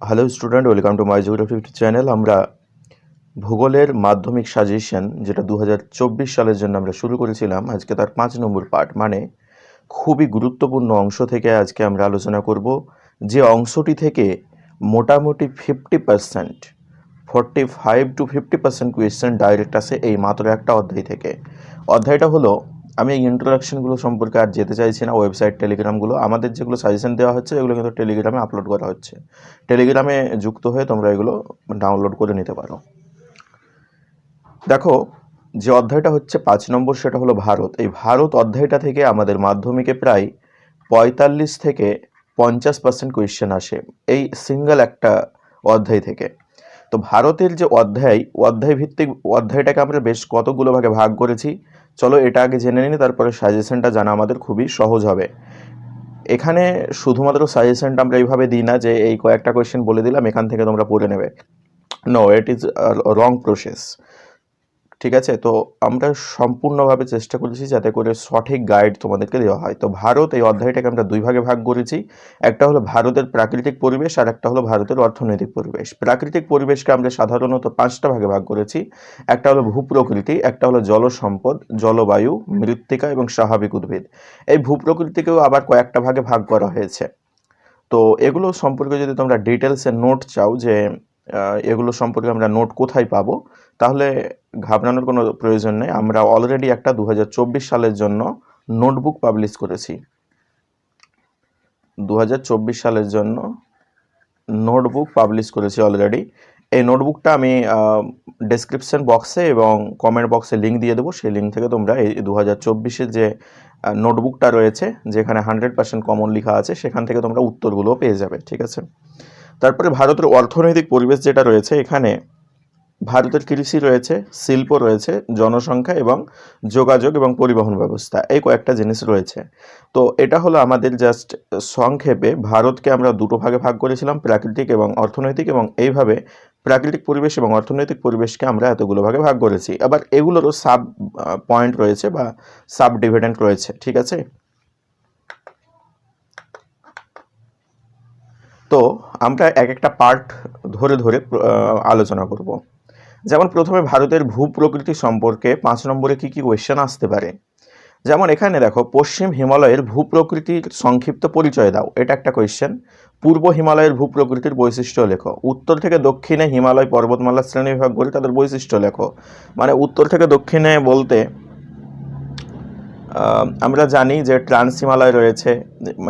Hello student welcome to my geography channel আমরা ভূগোলের মাধ্যমিক সাজেশন, যেটা দু চব্বিশ সালের জন্য আমরা শুরু করেছিলাম, আজকে তার পাঁচ নম্বর পার্ট মানে খুবই গুরুত্বপূর্ণ অংশ থেকে আজকে আমরা আলোচনা করব যে অংশটি থেকে মোটামুটি fifty percent forty five to fifty percent question direct আসে এই মাত্র একটা অধ্যায় থেকে। অধ্যায়টা হলো আমি এই ইন্ট্রোডাকশনগুলো সম্পর্কে আর যেতে চাইছি না ওয়েবসাইট টেলিগ্রামগুলো আমাদের যেগুলো সাজেশন দেওয়া হচ্ছে, এগুলো কিন্তু টেলিগ্রামে আপলোড করা হচ্ছে। টেলিগ্রামে যুক্ত হয়ে তোমরা এগুলো ডাউনলোড করে নিতে পারো। দেখো, যে অধ্যায়টা হচ্ছে পাঁচ নম্বর, সেটা হলো ভারত। এই ভারত অধ্যায়টা থেকে আমাদের মাধ্যমিকে প্রায় পঁয়তাল্লিশ থেকে পঞ্চাশ পার্সেন্ট কোয়েশ্চেন আসে, এই সিঙ্গেল একটা অধ্যায় থেকে। তো ভারতের যে অধ্যায় অধ্যায় ভিত্তিক অধ্যায়টাকে আমরা বেশ কতগুলো ভাগে ভাগ করেছি চলো এটা আগে জেনে নিই, তারপরে সাজেশনটা জানা আমাদের খুবই সহজ হবে। এখানে শুধুমাত্র সাজেশনটা আমরা এইভাবে দিই না যে এই কয়েকটা কোয়েশ্চেন বলে দিলাম, এখান থেকে তোমরা পড়ে নেবে। No it is wrong process ঠিক আছে? তো আমরা সম্পূর্ণভাবে চেষ্টা করেছি যাতে করে সঠিক গাইড তোমাদেরকে দেওয়া হয়। তো ভারত এই অধ্যায়টাকে আমরা দুই ভাগে ভাগ করেছি। একটা হলো ভারতের প্রাকৃতিক পরিবেশ আর একটা হলো ভারতের অর্থনৈতিক পরিবেশ। প্রাকৃতিক পরিবেশকে আমরা সাধারণত পাঁচটা ভাগে ভাগ করেছি। একটা হলো ভূপ্রকৃতি, একটা হলো জলসম্পদ, জলবায়ু, মৃত্তিকা এবং স্বাভাবিক উদ্ভিদ। এই ভূপ্রকৃতিকেও আবার কয়েকটা ভাগে ভাগ করা হয়েছে। তো এগুলো সম্পর্কে যদি তোমরা ডিটেলসে নোট চাও যে এগুলো সম্পর্কে আমরা নোট কোথায় পাবো? তাহলে ঘাবড়ানোর কোনো প্রয়োজন নেই। আমরা অলরেডি একটা দু হাজার চব্বিশ সালের জন্য নোটবুক পাবলিশ করেছি। দু হাজার চব্বিশ সালের জন্য নোটবুক পাবলিশ করেছি অলরেডি এই নোটবুকটা আমি ডেসক্রিপশন বক্সে এবং কমেন্ট বক্সে লিঙ্ক দিয়ে দেবো। সেই লিঙ্ক থেকে তোমরা এই দু হাজার যে নোটবুকটা রয়েছে, যেখানে হান্ড্রেড পার্সেন্ট কমন লেখা আছে, সেখান থেকে তোমরা উত্তরগুলো পেয়ে যাবে, ঠিক আছে? তারপরে ভারতের অর্থনৈতিক পরিবেশ যেটা রয়েছে এখানে, ভারতের কৃষি রয়েছে, শিল্প রয়েছে, জনসংখ্যা এবং যোগাযোগ এবং পরিবহন ব্যবস্থা, এই কয়েকটা জিনিস রয়েছে। তো এটা হলো আমাদের জাস্ট সংক্ষেপে, ভারতকে আমরা দুটো ভাগে ভাগ করেছিলাম, প্রাকৃতিক এবং অর্থনৈতিক, এবং এইভাবে প্রাকৃতিক পরিবেশ এবং অর্থনৈতিক পরিবেশকে আমরা এতগুলো ভাগে ভাগ করেছি। আবার এগুলোরও সাব পয়েন্ট রয়েছে বা সাব ডিভিডেন্ট রয়েছে, ঠিক আছে? তো আমরা এক একটা পার্ট ধরে ধরে আলোচনা করব। যেমন প্রথমে ভারতের ভূপ্রকৃতি সম্পর্কে পাঁচ নম্বরে কি কি কোয়েশ্চেন আসতে পারে? যেমন এখানে দেখো, পশ্চিম হিমালয়ের ভূপ্রকৃতির সংক্ষিপ্ত পরিচয় দাও। এটা একটা কোয়েশ্চেন পূর্ব হিমালয়ের ভূপ্রকৃতির বৈশিষ্ট্য লেখো। উত্তর থেকে দক্ষিণে হিমালয় পর্বতমালা শ্রেণীবিভাগ করে তাদের বৈশিষ্ট্য লেখো। মানে উত্তর থেকে দক্ষিণে বলতে আমরা জানি যে ট্রান্স হিমালয় রয়েছে,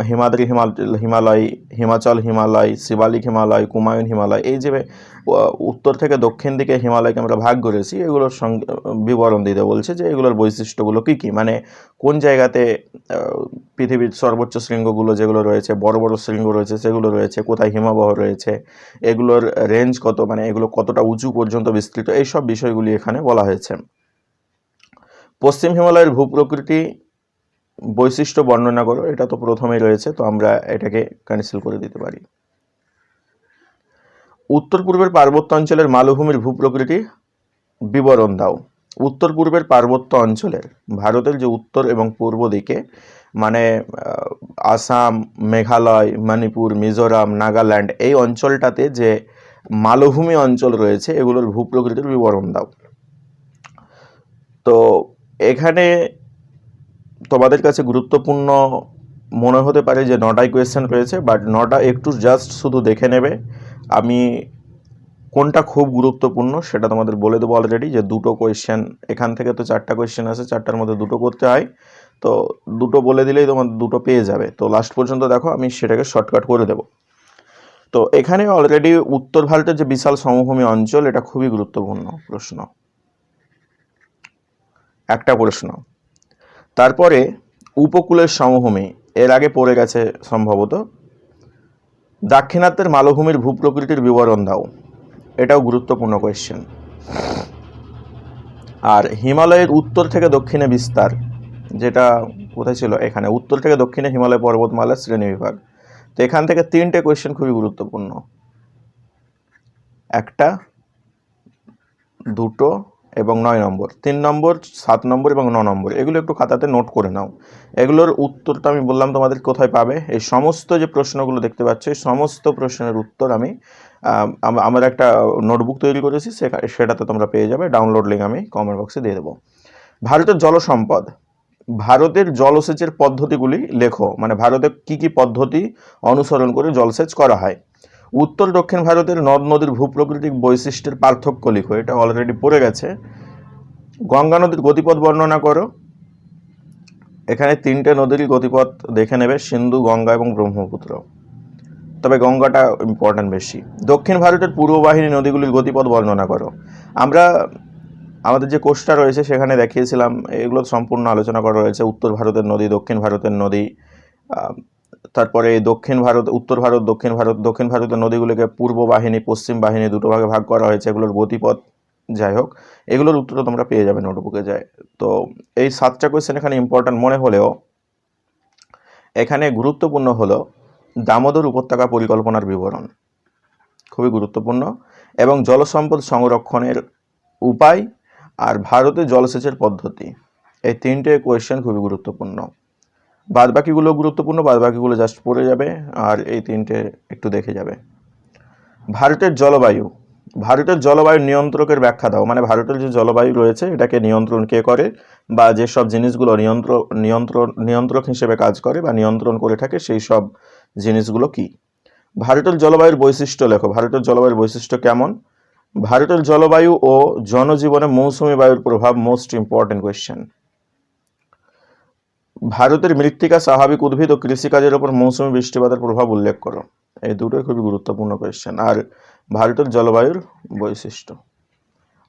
হিমাদ্রি হিমাল, হিমালয়, হিমাচল হিমালয়, শিবালিক হিমালয় কুমায়ুন হিমালয়, এই যে উত্তর থেকে দক্ষিণ দিকে হিমালয়কে আমরা ভাগ করেছি, এগুলোর সঙ্গে, বিবরণ দিতে বলছে যে এগুলোর বৈশিষ্ট্যগুলো কী কী মানে কোন জায়গাতে পৃথিবীর সর্বোচ্চ শৃঙ্গগুলো যেগুলো রয়েছে, বড় বড় শৃঙ্গ রয়েছে সেগুলো রয়েছে, কোথায় হিমাবহ রয়েছে, এগুলোর রেঞ্জ কত মানে এগুলো কতটা উঁচু পর্যন্ত বিস্তৃত, এইসব বিষয়গুলি এখানে বলা হয়েছে। পশ্চিম হিমালয়ের ভূপ্রকৃতি বৈশিষ্ট্য বর্ণনা করো, এটা তো প্রথমেই রয়েছে, তো আমরা এটাকে ক্যান্সেল করে দিতে পারি। উত্তর পূর্বের পার্বত্য অঞ্চলের মালভূমির ভূপ্রকৃতি, বিবরণ দাও। উত্তর পূর্বের পার্বত্য অঞ্চলের, ভারতের যে উত্তর এবং পূর্ব দিকে মানে আসাম, মেঘালয়, মণিপুর, মিজোরাম, নাগাল্যান্ড, এই অঞ্চলটাতে যে মালভূমি অঞ্চল রয়েছে, এগুলোর ভূপ্রকৃতির বিবরণ দাও। তো এখানে তোমাদের কাছে গুরুত্বপূর্ণ মনে হতে পারে যে নটাই কোয়েশ্চেন রয়েছে বাট নটা একটু জাস্ট শুধু দেখে নেবে। আমি কোনটা খুব গুরুত্বপূর্ণ সেটা তোমাদের বলে দেবো অলরেডি যে দুটো কোয়েশ্চেন এখান থেকে তো চারটা কোয়েশ্চেন আছে, চারটার মধ্যে দুটো করতে হয়। তো দুটো বলে দিলেই তোমার দুটো পেয়ে যাবে। তো লাস্ট পর্যন্ত দেখো, আমি সেটাকে শর্টকাট করে দেবো। তো এখানে অলরেডি উত্তর ভারতের যে বিশাল সমভূমি অঞ্চল, এটা খুবই গুরুত্বপূর্ণ প্রশ্ন। একটা প্রশ্ন। তারপরে উপকূলের সমভূমি, এর আগে পড়ে গেছে সম্ভবত, দাক্ষিণাত্যের মালভূমির ভূপ্রকৃতির বিবরণ দাও। এটাও গুরুত্বপূর্ণ কোয়েশ্চেন আর হিমালয়ের উত্তর থেকে দক্ষিণে বিস্তার, যেটা কোথায় ছিল? এখানে। উত্তর থেকে দক্ষিণে হিমালয় পর্বতমালার শ্রেণীবিভাগ তো এখান থেকে তিনটে কোয়েশ্চেন খুবই গুরুত্বপূর্ণ। একটা, দুটো এবং নয় নম্বর। তিন নম্বর সাত নম্বর এবং ন নম্বর। এগুলো একটু খাতাতে নোট করে নাও। এগুলোর উত্তরটা আমি বললাম তোমাদের কোথায় পাবে। এই সমস্ত যে প্রশ্নগুলো দেখতে পাচ্ছ এই সমস্ত প্রশ্নের উত্তর আমি আম, আম- আমার একটা নোটবুক তৈরি করেছি সেটাতে তোমরা পেয়ে যাবে। ডাউনলোড লিঙ্ক আমি কমেন্ট বক্সে দিয়ে দেবো। ভারতের জলসম্পদ ভারতের জলসেচের পদ্ধতিগুলি লেখো। মানে ভারতে কি কি পদ্ধতি অনুসরণ করে জলসেচ করা হয়? উত্তর দক্ষিণ ভারতের নদ নদীর ভূপ্রকৃতিক বৈশিষ্ট্যের পার্থক্য লিখো, এটা অলরেডি পড়ে গেছে। গঙ্গা নদীর গতিপথ বর্ণনা করো। এখানে তিনটে নদীরই গতিপথ দেখে নেবে, সিন্ধু, গঙ্গা এবং ব্রহ্মপুত্র। তবে গঙ্গাটা ইম্পর্ট্যান্ট বেশি। দক্ষিণ ভারতের পূর্ববাহিনী নদীগুলির গতিপথ বর্ণনা করো। আমরা আমাদের যে কোর্সটা রয়েছে সেখানে দেখিয়েছিলাম, এগুলো সম্পূর্ণ আলোচনা করা রয়েছে। উত্তর ভারতের নদী, দক্ষিণ ভারতের নদী তারপরে দক্ষিণ ভারত, উত্তর ভারত, দক্ষিণ ভারত, দক্ষিণ ভারতের নদীগুলোকে পূর্ব বাহিনী, পশ্চিম বাহিনী দুটো ভাগে ভাগ করা হয়েছে। এগুলোর গতিপথ যাই হোক, এগুলোর উত্তর তোমরা পেয়ে যাবে নোটবুকে যায়। তো এই সাতটা কোয়েশ্চেন এখানে ইম্পর্ট্যান্ট মনে হলেও এখানে গুরুত্বপূর্ণ হলো দামোদর উপত্যকা পরিকল্পনার বিবরণ। খুবই গুরুত্বপূর্ণ। এবং জলসম্পদ সংরক্ষণের উপায় আর ভারতে জলসেচের পদ্ধতি। এই তিনটে কোয়েশ্চেন খুবই গুরুত্বপূর্ণ। বাদ বাকিগুলো গুরুত্বপূর্ণ বাদ বাকিগুলো জাস্ট পড়ে যাবে আর এই তিনটে একটু দেখে যাবে। ভারতের জলবায়ু ভারতের জলবায়ু নিয়ন্ত্রকের ব্যাখ্যা দাও। মানে ভারতের যে জলবায়ু রয়েছে, এটাকে নিয়ন্ত্রণ কে করে? বা যেসব জিনিসগুলো নিয়ন্ত্রণ নিয়ন্ত্রণ, নিয়ন্ত্রক হিসেবে কাজ করে বা নিয়ন্ত্রণ করে থাকে, সেই সব জিনিসগুলো কি? ভারতের জলবায়ুর বৈশিষ্ট্য লেখো। ভারতের জলবায়ুর বৈশিষ্ট্য কেমন? ভারতের জলবায়ু ও জনজীবনে মৌসুমী বায়ুর প্রভাব মোস্ট ইম্পর্টেন্ট কোয়েশ্চেন ভারতের মৃত্তিকা স্বাভাবিক উদ্ভিদ ও কৃষিকাজের ওপর মৌসুমী বৃষ্টিপাতের প্রভাব উল্লেখ করো। এই দুটোই খুবই গুরুত্বপূর্ণ কোয়েশ্চেন আর ভারতের জলবায়ুর বৈশিষ্ট্য।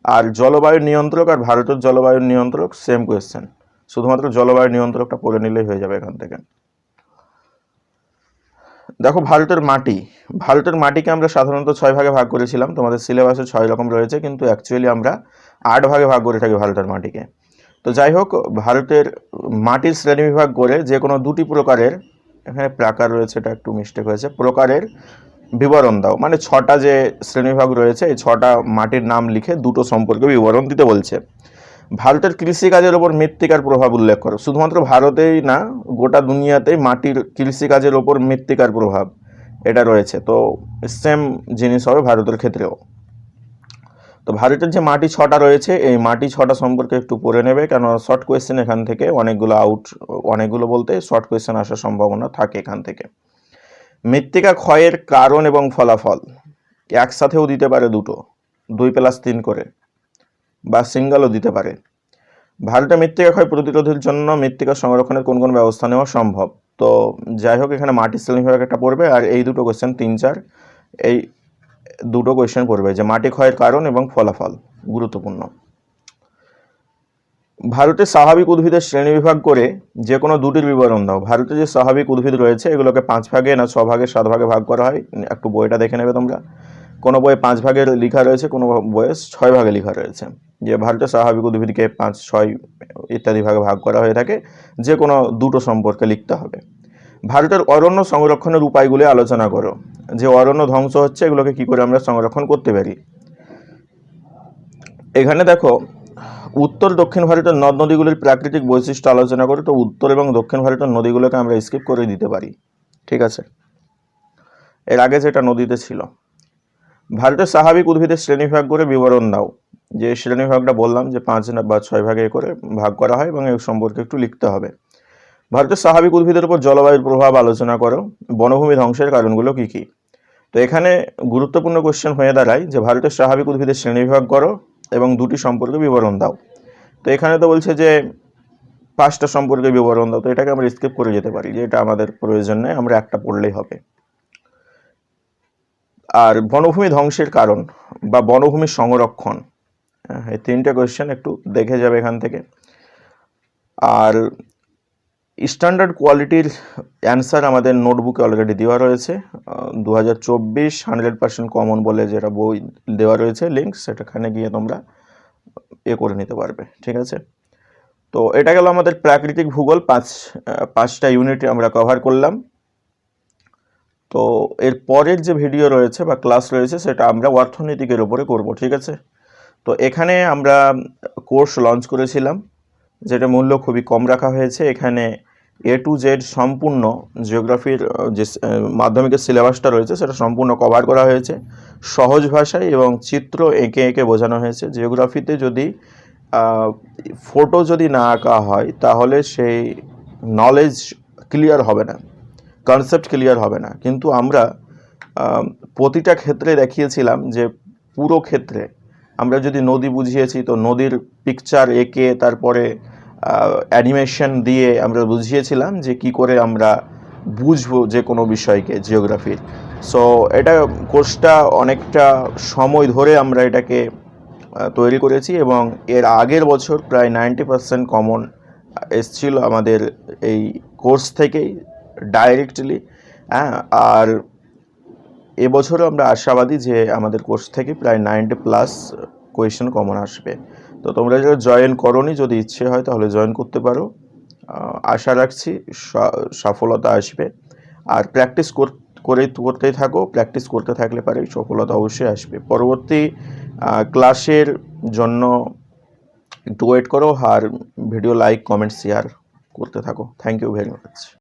আর জলবায়ু নিয়ন্ত্রক আর ভারতের জলবায়ুর নিয়ন্ত্রক সেম কোয়েশ্চেন শুধুমাত্র জলবায়ু নিয়ন্ত্রকটা পড়ে নিলেই হয়ে যাবে এখান থেকে। দেখো, ভারতের মাটি। ভারতের মাটিকে আমরা সাধারণত ছয় ভাগে ভাগ করেছিলাম। তোমাদের সিলেবাসে ছয় রকম রয়েছে, কিন্তু অ্যাকচুয়ালি আমরা আট ভাগে ভাগ করে থাকি ভারতের মাটিকে। তো যাই হোক, ভারতের মাটির শ্রেণীবিভাগ করে যে কোনো দুটি প্রকারের, এখানে প্রাকার রয়েছে, এটা একটু মিস্টেক হয়েছে, প্রকারের বিবরণ দাও। মানে ছটা যে শ্রেণীবিভাগ রয়েছে, এই ছটা মাটির নাম লিখে দুটো সম্পর্কে বিবরণ দিতে বলছে। ভারতের কৃষিকাজের ওপর মৃত্তিকার প্রভাব উল্লেখ করো। শুধুমাত্র ভারতেই না, গোটা দুনিয়াতেই মাটির কৃষিকাজের ওপর মৃত্তিকার প্রভাব এটা রয়েছে। তো সেম জিনিস হবে ভারতের ক্ষেত্রেও। তো ভারতের যে মাটি ছটা রয়েছে, এই মাটি ছটা সম্পর্কে একটু পড়ে নেবে, কেন শর্ট কোয়েশ্চেন এখান থেকে, অনেকগুলো আউট অনেকগুলো বলতে শর্ট কোয়েশ্চেন আসার সম্ভাবনা থাকে এখান থেকে। মৃত্তিকা ক্ষয়ের কারণ এবং ফলাফল একসাথেও দিতে পারে দুটো, দুই প্লাস তিন করে, বা সিঙ্গেলও দিতে পারে। ভারতে মৃত্তিকা ক্ষয় প্রতিরোধের জন্য মৃত্তিকা সংরক্ষণের কোন কোন ব্যবস্থা নেওয়া সম্ভব? তো যাই হোক, এখানে মাটির শ্রেণি বিভাগ একটা পড়বে, আর এই দুটো কোয়েশ্চেন তিন চার, এই দুটো কোয়েশ্চেন করবে যে মাটি ক্ষয়ের কারণ এবং ফলাফল, গুরুত্বপূর্ণ। ভারতে স্বাভাবিক উদ্ভিদের শ্রেণীবিভাগ করে যে কোনো দুটির বিবরণ দাও। ভারতে যে স্বাভাবিক উদ্ভিদ রয়েছে, এগুলোকে পাঁচ ভাগে না ছ ভাগে, সাত ভাগে ভাগ করা হয়, একটু বইটা দেখে নেবে তোমরা। কোনো বইয়ে পাঁচ ভাগে লেখা রয়েছে, কোনো বইয়ে ছয় ভাগে লেখা রয়েছে। যে ভারতের স্বাভাবিক উদ্ভিদকে পাঁচ, ছয় ইত্যাদি ভাগে ভাগ করা হয়ে থাকে যে কোনো দুটো সম্পর্কে লিখতে হবে। ভারতের অরণ্য সংরক্ষণের উপায়গুলি আলোচনা করো। যে অরণ্য ধ্বংস হচ্ছে, এগুলোকে কি করে আমরা সংরক্ষণ করতে পারি? এখানে দেখো, উত্তর দক্ষিণ ভারতের নদ নদীগুলির প্রাকৃতিক বৈশিষ্ট্য আলোচনা করে। তো উত্তর এবং দক্ষিণ ভারতের নদীগুলোকে আমরা স্কিপ করে দিতে পারি। ঠিক আছে? এর আগে যেটা নদীতে ছিল। ভারতের স্বাভাবিক উদ্ভিদের শ্রেণীভাগ করে বিবরণ দাও। যে শ্রেণীভাগটা বললাম যে পাঁচ বা ছয় ভাগে করে ভাগ করা হয় এবং এর সম্পর্কে একটু লিখতে হবে। ভারতের স্বাভাবিক উদ্ভিদের উপর জলবায়ুর প্রভাব আলোচনা করো। বনভূমি ধ্বংসের কারণগুলো কি কি? তো এখানে গুরুত্বপূর্ণ কোশ্চেন হয়ে দাঁড়ায় যে ভারতের স্বাভাবিক উদ্ভিদের শ্রেণীবিভাগ করো এবং দুটি সম্পর্কে বিবরণ দাও। তো এখানে তো বলছে যে পাঁচটা সম্পর্কে বিবরণ দাও। তো এটাকে আমরা স্কিপ করে যেতে পারি যে এটা আমাদের প্রয়োজন নেই আমরা একটা পড়লেই হবে। আর বনভূমি ধ্বংসের কারণ বা বনভূমি সংরক্ষণ হ্যাঁ, এই তিনটে কোয়েশ্চেন একটু দেখে যাবে এখান থেকে। আর স্ট্যান্ডার্ড কোয়ালিটির অ্যান্সার আমাদের নোটবুকে অলরেডি দেওয়া রয়েছে। দু হাজার চব্বিশ হান্ড্রেড পার্সেন্ট কমন বলে যেটা বই দেওয়া রয়েছে লিঙ্ক সেটাখানে গিয়ে তোমরা এ করে নিতে পারবে, ঠিক আছে? তো এটা গেল আমাদের প্রাকৃতিক ভূগোল, পাঁচ পাঁচটা ইউনিট আমরা কভার করলাম। তো এর পরের যে ভিডিও রয়েছে বা ক্লাস রয়েছে, সেটা আমরা অর্থনীতিকের উপরে করব, ঠিক আছে? তো এখানে আমরা কোর্স লঞ্চ করেছিলাম যেটা মূল্য খুবই কম রাখা হয়েছে। এখানে এ টু জেড সম্পূর্ণ জিওগ্রাফির যে মাধ্যমিকের সিলেবাসটা রয়েছে, সেটা সম্পূর্ণ কভার করা হয়েছে। সহজ ভাষায় এবং চিত্র এঁকে এঁকে বোঝানো হয়েছে। জিওগ্রাফিতে যদি ফটো যদি না আঁকা হয়, তাহলে সেই নলেজ ক্লিয়ার হবে না কনসেপ্ট ক্লিয়ার হবে না। কিন্তু আমরা প্রতিটা ক্ষেত্রে দেখিয়েছিলাম যে, পুরো ক্ষেত্রে আমরা যদি নদী বুঝিয়েছি, তো নদীর পিকচার এঁকে তারপরে অ্যানিমেশন দিয়ে আমরা বুঝিয়েছিলাম যে কি করে আমরা বুঝব যে কোনো বিষয়কে জিওগ্রাফির সো এটা কোর্সটা অনেকটা সময় ধরে আমরা এটাকে তৈরি করেছি এবং এর আগের বছর প্রায় নাইনটি পার্সেন্ট কমন এসছিল আমাদের এই কোর্স থেকেই ডাইরেক্টলি হ্যাঁ? আর এবছরও আমরা আশাবাদী যে আমাদের কোর্স থেকে প্রায় নাইনটি প্লাস কোয়েশ্চেন কমন আসবে। তো তোমরা যারা জয়েন করনি, যদি ইচ্ছে হয়, তাহলে জয়েন করতে পারো। আশা রাখছি সফলতা আসবে। আর প্র্যাকটিস করে করতেই থাকো। প্র্যাকটিস করতে থাকলে পারে সফলতা অবশ্যই আসবে। পরবর্তী ক্লাসের জন্য একটু ওয়েট করো আর ভিডিও লাইক কমেন্ট শেয়ার করতে থাকো। Thank you very much